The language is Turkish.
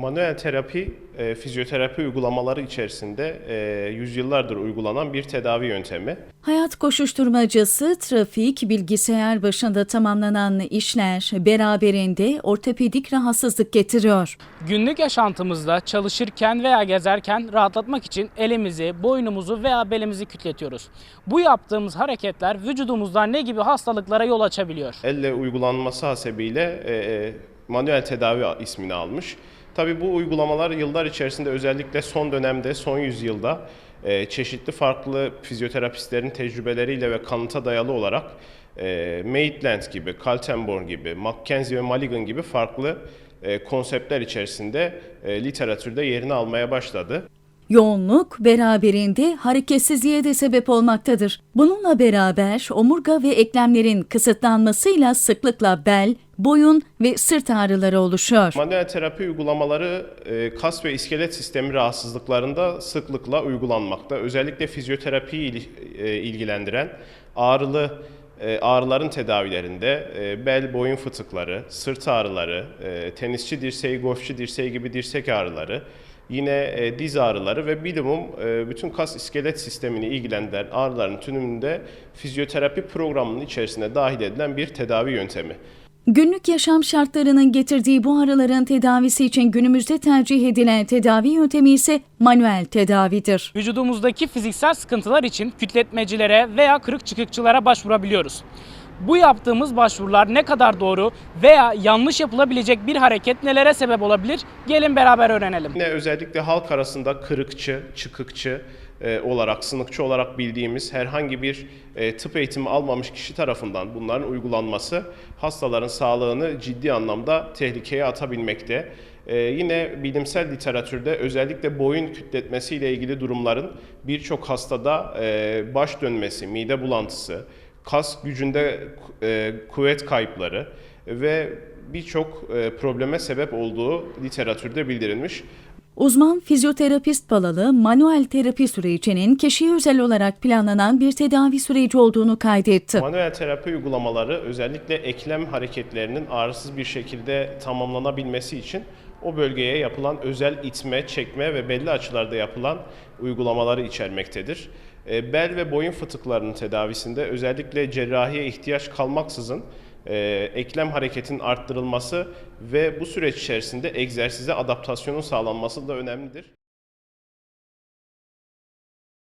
Manuel terapi, e, fizyoterapi uygulamaları içerisinde e, yüzyıllardır uygulanan bir tedavi yöntemi. Hayat koşuşturmacası, trafik, bilgisayar başında tamamlanan işler beraberinde ortopedik rahatsızlık getiriyor. Günlük yaşantımızda çalışırken veya gezerken rahatlatmak için elimizi, boynumuzu veya belimizi kütletiyoruz. Bu yaptığımız hareketler vücudumuzda ne gibi hastalıklara yol açabiliyor? Elle uygulanması hasebiyle e, e, manuel tedavi ismini almış. Tabii bu uygulamalar yıllar içerisinde özellikle son dönemde, son yüzyılda e, çeşitli farklı fizyoterapistlerin tecrübeleriyle ve kanıta dayalı olarak e, Maitland gibi, Kaltenborn gibi, Mackenzie ve Mulligan gibi farklı e, konseptler içerisinde literatürde yerini almaya başladı. Yoğunluk beraberinde hareketsizliğe de sebep olmaktadır. Bununla beraber omurga ve eklemlerin kısıtlanmasıyla sıklıkla bel, boyun ve sırt ağrıları oluşuyor. Manuel terapi uygulamaları e, kas ve iskelet sistemi rahatsızlıklarında sıklıkla uygulanmakta. Özellikle fizyoterapi ilgilendiren ağrılı e, ağrıların tedavilerinde e, bel boyun fıtıkları, sırt ağrıları, tenisçi dirseği, golfçi dirseği gibi dirsek ağrıları, yine diz ağrıları ve minimum bütün kas iskelet sistemini ilgilendiren ağrıların tümünde fizyoterapi programının içerisine dahil edilen bir tedavi yöntemi. Günlük yaşam şartlarının getirdiği bu ağrıların tedavisi için günümüzde tercih edilen tedavi yöntemi ise manuel tedavidir. Vücudumuzdaki fiziksel sıkıntılar için kütletmecilere veya kırık çıkıkçılara başvurabiliyoruz. Bu yaptığımız başvurular ne kadar doğru veya yanlış yapılabilecek bir hareket nelere sebep olabilir? Gelin beraber öğrenelim. Yine özellikle halk arasında kırıkçı, çıkıkçı e, olarak, sınıkçı olarak bildiğimiz herhangi bir e, tıp eğitimi almamış kişi tarafından bunların uygulanması hastaların sağlığını ciddi anlamda tehlikeye atabilmekte. E, yine bilimsel literatürde özellikle boyun kütletmesi ile ilgili durumların birçok hastada e, baş dönmesi, mide bulantısı, kas gücünde e, kuvvet kayıpları ve birçok e, probleme sebep olduğu literatürde bildirilmiş. Uzman fizyoterapist Balalı, manuel terapi sürecinin kişiye özel olarak planlanan bir tedavi süreci olduğunu kaydetti. Manuel terapi uygulamaları özellikle eklem hareketlerinin ağrısız bir şekilde tamamlanabilmesi için o bölgeye yapılan özel itme, çekme ve belli açılarda yapılan uygulamaları içermektedir. E, Bel ve boyun fıtıklarının tedavisinde özellikle cerrahiye ihtiyaç kalmaksızın e, eklem hareketinin arttırılması ve bu süreç içerisinde egzersize adaptasyonun sağlanması da önemlidir.